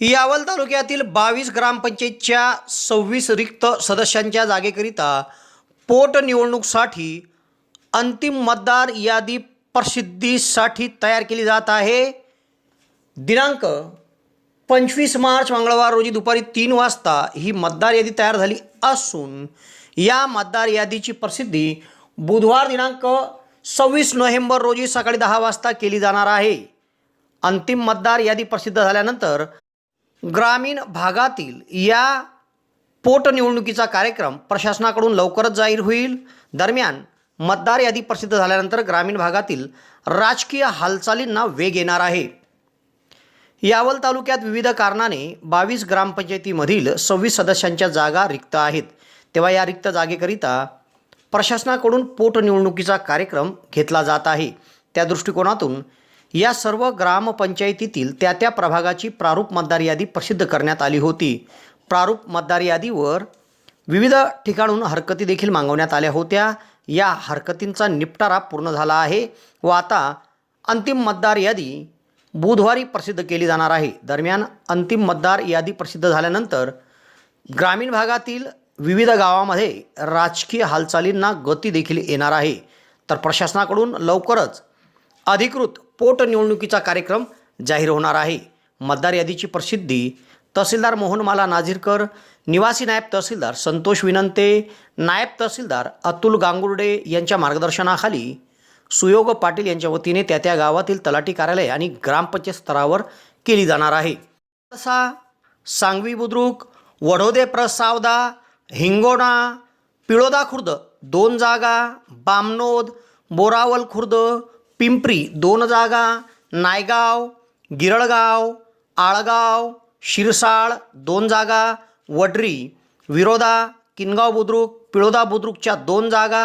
यावल तालुक्यातील बावीस ग्रामपंचायतच्या सव्वीस रिक्त सदस्यांच्या जागेकरिता पोटनिवडणूकसाठी अंतिम मतदार यादी प्रसिद्धीसाठी तयार केली जात आहे. दिनांक पंचवीस मार्च मंगळवार रोजी दुपारी तीन वाजता ही मतदार यादी तयार झाली असून या मतदार यादीची प्रसिद्धी बुधवार दिनांक सव्वीस नोव्हेंबर रोजी सकाळी दहा वाजता केली जाणार आहे. अंतिम मतदार यादी प्रसिद्ध झाल्यानंतर ग्रामीण भागातील या पोटनिवडणुकीचा कार्यक्रम प्रशासनाकडून लवकरच जाहीर होईल. दरम्यान मतदार यादी प्रसिद्ध झाल्यानंतर ग्रामीण भागातील राजकीय हालचालींना वेग येणार आहे. यावल तालुक्यात विविध कारणाने बावीस ग्रामपंचायतीमधील सव्वीस सदस्यांच्या जागा रिक्त आहेत. तेव्हा या रिक्त जागेकरिता प्रशासनाकडून पोटनिवडणुकीचा कार्यक्रम घेतला जात आहे. त्या दृष्टिकोनातून या सर्व ग्रामपंचायतीतील त्या त्या प्रभागाची प्रारूप मतदार यादी प्रसिद्ध करण्यात आली होती. प्रारूप मतदार यादीवर विविध ठिकाणून हरकती देखील मागवण्यात आल्या होत्या. या हरकतींचा निपटारा पूर्ण झाला आहे व आता अंतिम मतदार यादी बुधवारी प्रसिद्ध केली जाणार आहे. दरम्यान अंतिम मतदार यादी प्रसिद्ध झाल्यानंतर ग्रामीण भागातील विविध गावामध्ये राजकीय हालचालींना गती देखील येणार आहे. तर प्रशासनाकडून लवकरच अधिकृत पोटनिवडणुकीचा कार्यक्रम जाहीर होणार आहे. मतदार यादीची प्रसिद्धी तहसीलदार मोहनमाला नाझीरकर निवासी नायब तहसीलदार संतोष विनंते नायब तहसीलदार अतुल गांगुर्डे यांच्या मार्गदर्शनाखाली सुयोग पाटील यांच्या वतीने त्या त्या गावातील तलाठी कार्यालय आणि ग्रामपंचायत स्तरावर केली जाणार आहे. तसा सांगवी बुद्रुक वडोदे प्रसावदा हिंगोणा पिळोदा खुर्द दोन जागा बामनोद बोरावल खुर्द पिंपरी दोन जागा नायगाव गिरळगाव आळगाव शिरसाळ दोन जागा वडरी विरोधा किनगाव बुद्रुक पिळोदा बुद्रुकच्या दोन जागा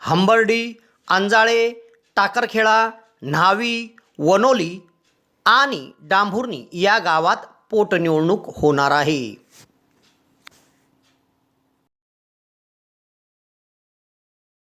हंबर्डी अंजाळे टाकरखेडा न्हावी वनोली आणि डांभुर्णी या गावात पोटनिवडणूक होणार आहे.